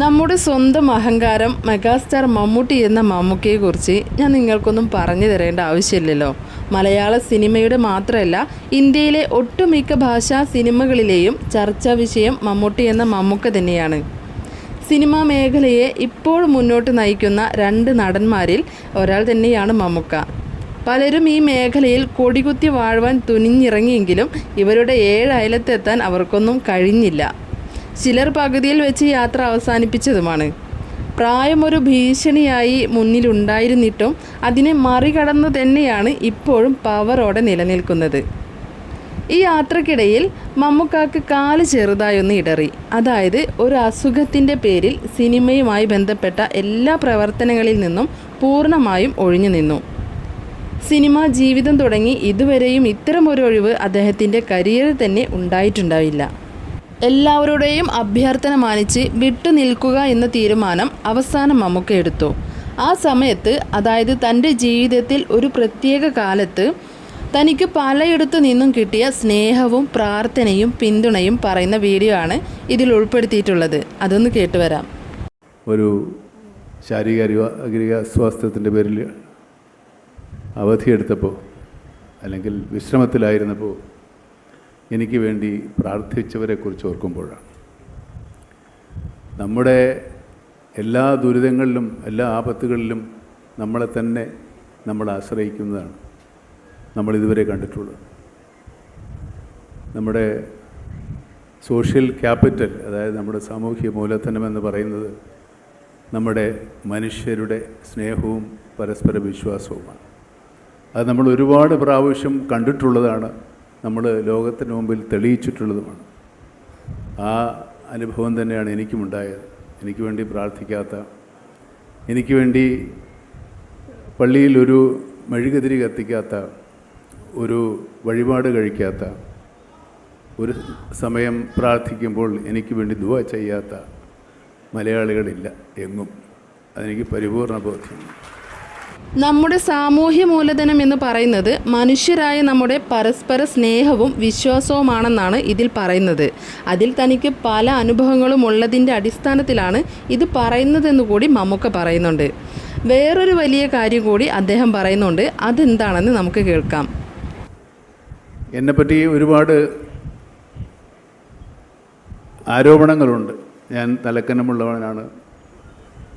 നമ്മുടെ സ്വന്തം അഹങ്കാരം മെഗാസ്റ്റാർ മമ്മൂട്ടി എന്ന മമ്മൂക്കയെക്കുറിച്ച് ഞാൻ നിങ്ങൾക്കൊന്നും പറഞ്ഞു തരേണ്ട ആവശ്യമില്ലല്ലോ. മലയാള സിനിമയുടെ മാത്രമല്ല ഇന്ത്യയിലെ ഒട്ടുമിക്ക ഭാഷാ സിനിമകളിലെയും ചർച്ചാ വിഷയം മമ്മൂട്ടി എന്ന മമ്മൂക്ക തന്നെയാണ്. സിനിമാ മേഖലയെ ഇപ്പോൾ മുന്നോട്ട് നയിക്കുന്ന രണ്ട് നടന്മാരിൽ ഒരാൾ തന്നെയാണ് മമ്മൂക്ക. പലരും ഈ മേഖലയിൽ കൊടികുത്തി വാഴുവാൻ തുനിഞ്ഞിറങ്ങിയെങ്കിലും ഇവരുടെ ഏഴ് അയലത്തെത്താൻ അവർക്കൊന്നും കഴിഞ്ഞില്ല. ചിലർ പകുതിയിൽ വെച്ച് യാത്ര അവസാനിപ്പിച്ചതുമാണ്. പ്രായം ഒരു ഭീഷണിയായി മുന്നിലുണ്ടായിരുന്നിട്ടും അതിനെ മറികടന്നു തന്നെയാണ് ഇപ്പോഴും പവറോടെ നിലനിൽക്കുന്നത്. ഈ യാത്രക്കിടയിൽ മമ്മൂക്കാക്ക് കാൽ ചെറുതായൊന്ന് ഇടറി. അതായത് ഒരു അസുഖത്തിന്റെ പേരിൽ സിനിമയുമായി ബന്ധപ്പെട്ട എല്ലാ പ്രവർത്തനങ്ങളിൽ നിന്നും പൂർണമായും ഒഴിഞ്ഞു നിന്നു. സിനിമാ ജീവിതം തുടങ്ങി ഇതുവരെയും ഇത്തരമൊരു ഒഴിവ് അദ്ദേഹത്തിന്റെ കരിയറിൽ തന്നെ ഉണ്ടായിട്ടുണ്ടാവില്ല. എല്ലാവരുടെയും അഭ്യർത്ഥന മാനിച്ച് വിട്ടു നിൽക്കുക എന്ന തീരുമാനം അവസാനം മമ്മൂക്ക എടുത്തു. ആ സമയത്ത് അതായത് തന്റെ ജീവിതത്തിൽ ഒരു പ്രത്യേക കാലത്ത് തനിക്ക് പലയിടത്തു നിന്നും കിട്ടിയ സ്നേഹവും പ്രാർത്ഥനയും പിന്തുണയും പറയുന്ന വീഡിയോ ആണ് ഇതിൽ ഉൾപ്പെടുത്തിയിട്ടുള്ളത്. അതൊന്ന് കേട്ടുവരാം ഒരു ശാരീരിക അസ്വാസ്ഥ്യത്തിന്റെ പേരിൽ അവധിയെടുത്തപ്പോൾ അല്ലെങ്കിൽ വിശ്രമത്തിലായിരുന്നപ്പോൾ എനിക്ക് വേണ്ടി പ്രാർത്ഥിച്ചവരെക്കുറിച്ച് ഓർക്കുമ്പോഴാണ്. നമ്മുടെ എല്ലാ ദുരിതങ്ങളിലും എല്ലാ ആപത്തുകളിലും നമ്മളെ തന്നെ നമ്മൾ ആശ്രയിക്കുന്നതാണ് നമ്മളിതുവരെ കണ്ടിട്ടുള്ളത്. നമ്മുടെ സോഷ്യൽ ക്യാപിറ്റൽ അതായത് നമ്മുടെ സാമൂഹ്യ മൂലധനമെന്ന് പറയുന്നത് നമ്മുടെ മനുഷ്യരുടെ സ്നേഹവും പരസ്പര വിശ്വാസവുമാണ്. അത് നമ്മൾ ഒരുപാട് പ്രാവശ്യം കണ്ടിട്ടുള്ളതാണ്. നമ്മൾ ലോകത്തിന് മുമ്പിൽ തെളിയിച്ചിട്ടുള്ളതുമാണ്. ആ അനുഭവം തന്നെയാണ് എനിക്കും ഉണ്ടായത്. എനിക്ക് വേണ്ടി പ്രാർത്ഥിക്കാത്ത എനിക്ക് വേണ്ടി പള്ളിയിൽ ഒരു മെഴുകുതിരി കത്തിക്കാത്ത ഒരു വഴിപാട് കഴിക്കാത്ത ഒരു സമയം പ്രാർത്ഥിക്കുമ്പോൾ എനിക്ക് വേണ്ടി ദുവ ചെയ്യാത്ത മലയാളികളില്ല എങ്ങും. അതെനിക്ക് പരിപൂർണ ബോധ്യമുണ്ട് നമ്മുടെ സാമൂഹ്യ മൂലധനം എന്ന് പറയുന്നത് മനുഷ്യരായ നമ്മുടെ പരസ്പര സ്നേഹവും വിശ്വാസവുമാണെന്നാണ് ഇതിൽ പറയുന്നത്. അതിൽ തനിക്ക് പല അനുഭവങ്ങളും ഉള്ളതിന്റെ അടിസ്ഥാനത്തിലാണ് ഇത് പറയുന്നതെന്ന് കൂടി മമ്മൂക്ക പറയുന്നുണ്ട്. വേറൊരു വലിയ കാര്യം കൂടി അദ്ദേഹം പറയുന്നുണ്ട്. അതെന്താണെന്ന് നമുക്ക് കേൾക്കാം. എന്നെപ്പറ്റി ഒരുപാട് ആരോപണങ്ങളുണ്ട്. ഞാൻ തലക്കനമുള്ളവനാണ്.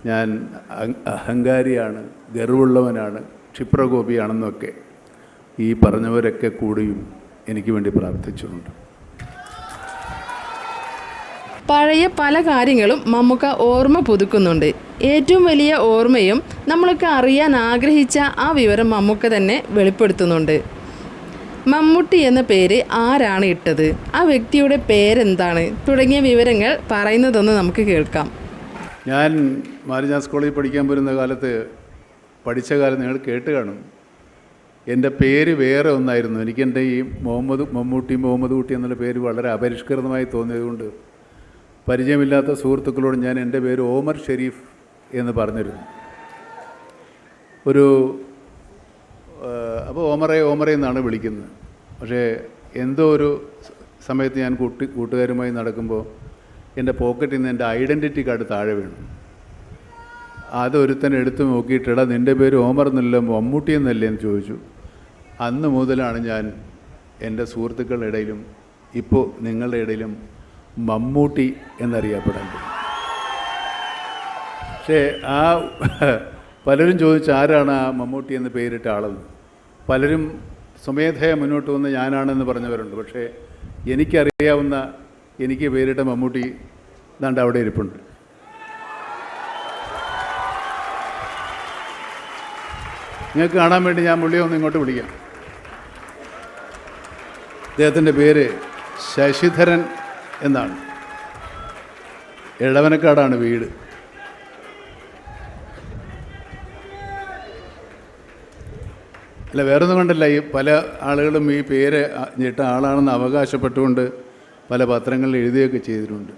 ഞാൻ അഹ- അഹങ്കാരിയാണ് ഗർവുള്ളവനാണ് ക്ഷിപ്രകോപിയാണെന്നൊക്കെ ഈ പറഞ്ഞവരൊക്കെ കൂടിയും എനിക്ക് വേണ്ടി പ്രാർത്ഥിച്ചിട്ടുണ്ട്. പഴയ പല കാര്യങ്ങളും മമ്മൂക്ക ഓർമ്മ പുതുക്കുന്നുണ്ട്. ഏറ്റവും വലിയ ഓർമ്മയും നമ്മളൊക്കെ അറിയാൻ ആഗ്രഹിച്ച ആ വിവരം മമ്മൂക്ക തന്നെ വെളിപ്പെടുത്തുന്നുണ്ട്. മമ്മൂട്ടി എന്ന പേര് ആരാണ് ഇട്ടത്? ആ വ്യക്തിയുടെ പേരെന്താണ്? തുടങ്ങിയ വിവരങ്ങൾ പറയുന്നതൊന്ന് നമുക്ക് കേൾക്കാം. ഞാൻ മാരിജാസ് കോളേജിൽ പഠിക്കാൻ പോരുന്ന കാലത്ത് പഠിച്ച കാലം നിങ്ങൾ കേട്ട് കാണും. എന്റെ പേര് വേറെ ഒന്നായിരുന്നു. എനിക്കെന്റെ ഈ മുഹമ്മദ് മമ്മൂട്ടി മുഹമ്മദ് കുട്ടി എന്നുള്ള പേര് വളരെ അപരിഷ്കൃതമായി തോന്നിയതുകൊണ്ട് പരിചയമില്ലാത്ത സുഹൃത്തുക്കളോട് ഞാൻ എന്റെ പേര് ഓമർ ഷെരീഫ് എന്ന് പറഞ്ഞിരുന്നു. ഒരു അപ്പോൾ ഓമറെ ഓമറെ എന്നാണ് വിളിക്കുന്നത്. പക്ഷേ എന്തോ ഒരു സമയത്ത് ഞാൻ കൂട്ടി കൂട്ടുകാരുമായി നടക്കുമ്പോൾ എന്റെ പോക്കറ്റിൽ നിന്ന് എന്റെ ഐഡന്റിറ്റി കാർഡ് താഴെ വീണു. അതൊരുത്തൻ എടുത്തു നോക്കിയിട്ടിട നിന്റെ പേര് ഓമർ എന്നല്ല മമ്മൂട്ടി എന്നല്ലേ എന്ന് ചോദിച്ചു. അന്ന് മുതലാണ് ഞാൻ എന്റെ സുഹൃത്തുക്കളുടെ ഇടയിലും ഇപ്പോൾ നിങ്ങളുടെ ഇടയിലും മമ്മൂട്ടി എന്നറിയപ്പെടാൻ തുടങ്ങി. പക്ഷേ ആ പലരും ചോദിച്ചു ആരാണ് ആ മമ്മൂട്ടി എന്ന് പേരിട്ട ആളെന്ന് പലരും സ്വമേധയ മുന്നോട്ട് വന്ന് ഞാനാണെന്ന് പറഞ്ഞവരുണ്ട്. പക്ഷേ എനിക്കറിയാവുന്ന എനിക്ക് പേരിട്ട മമ്മൂട്ടി ദാണ്ട് അവിടെ ഇരിപ്പുണ്ട്. നിങ്ങൾക്ക് കാണാൻ വേണ്ടി ഞാൻ പുള്ളിയെ ഒന്ന് ഇങ്ങോട്ട് വിളിക്കാം. അദ്ദേഹത്തിന്റെ പേര് ശശിധരൻ എന്നാണ്. എളവനക്കാടാണ് വീട്. അല്ല വേറൊന്നും കണ്ടല്ല. ഈ പല ആളുകളും ഈ പേര് ഞെട്ട ആളാണെന്ന് അവകാശപ്പെട്ടുകൊണ്ട് പല പത്രങ്ങളിൽ എഴുതുകയൊക്കെ ചെയ്തിട്ടുണ്ട്.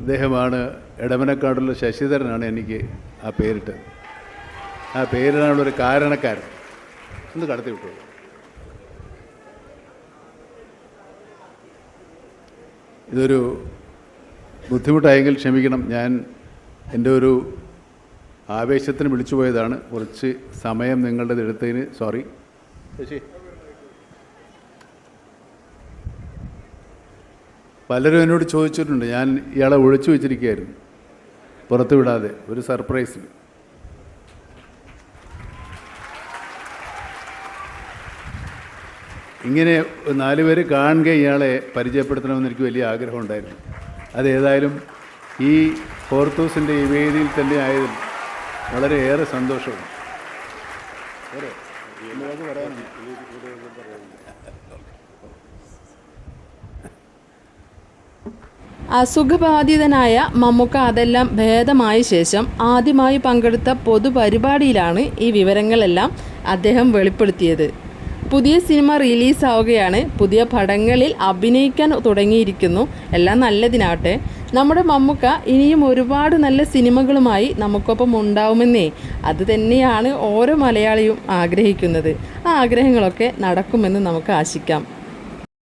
അദ്ദേഹമാണ് എടമനക്കാടുള്ള ശശിധരനാണ് എനിക്ക് ആ പേരിട്ടത്. ആ പേരിടാനുള്ളൊരു കാരണക്കാരൻ. ഒന്ന് കടത്തി വിട്ടു. ഇതൊരു ബുദ്ധിമുട്ടായെങ്കിൽ ക്ഷമിക്കണം. ഞാൻ എന്റെ ഒരു ആവേശത്തിന് വിളിച്ചു പോയതാണ്. കുറച്ച് സമയം നിങ്ങളുടെ എടുത്തതിന് സോറി. ശശി. പലരും എന്നോട് ചോദിച്ചിട്ടുണ്ട്. ഞാൻ ഇയാളെ ഒഴിച്ചു വെച്ചിരിക്കുകയായിരുന്നു. പുറത്തു വിടാതെ ഒരു സർപ്രൈസിൽ ഇങ്ങനെ നാലുപേര് കാണുക ഇയാളെ പരിചയപ്പെടുത്തണമെന്ന് എനിക്ക് വലിയ ആഗ്രഹമുണ്ടായിരുന്നു അതേതായാലും ഈ ഫോർത്തൂസിന്റെ ഈ വേദിയിൽ തന്നെ ആയതിൽ വളരെയേറെ സന്തോഷവും അസുഖബാധിതനായ മമ്മൂക്ക അതെല്ലാം ഭേദമായ ശേഷം ആദ്യമായി പങ്കെടുത്ത പൊതുപരിപാടിയിലാണ് ഈ വിവരങ്ങളെല്ലാം അദ്ദേഹം വെളിപ്പെടുത്തിയത്. പുതിയ സിനിമ റിലീസാവുകയാണ്. പുതിയ പടങ്ങളിൽ അഭിനയിക്കാൻ തുടങ്ങിയിരിക്കുന്നു. എല്ലാം നല്ലതിനാവട്ടെ നമ്മുടെ മമ്മുക്ക ഇനിയും ഒരുപാട് നല്ല സിനിമകളുമായി നമുക്കൊപ്പം ഉണ്ടാവുമെന്നേ. അത് തന്നെയാണ് ഓരോ മലയാളിയും ആഗ്രഹിക്കുന്നത്. ആ ആഗ്രഹങ്ങളൊക്കെ നടക്കുമെന്ന് നമുക്ക് ആശിക്കാം.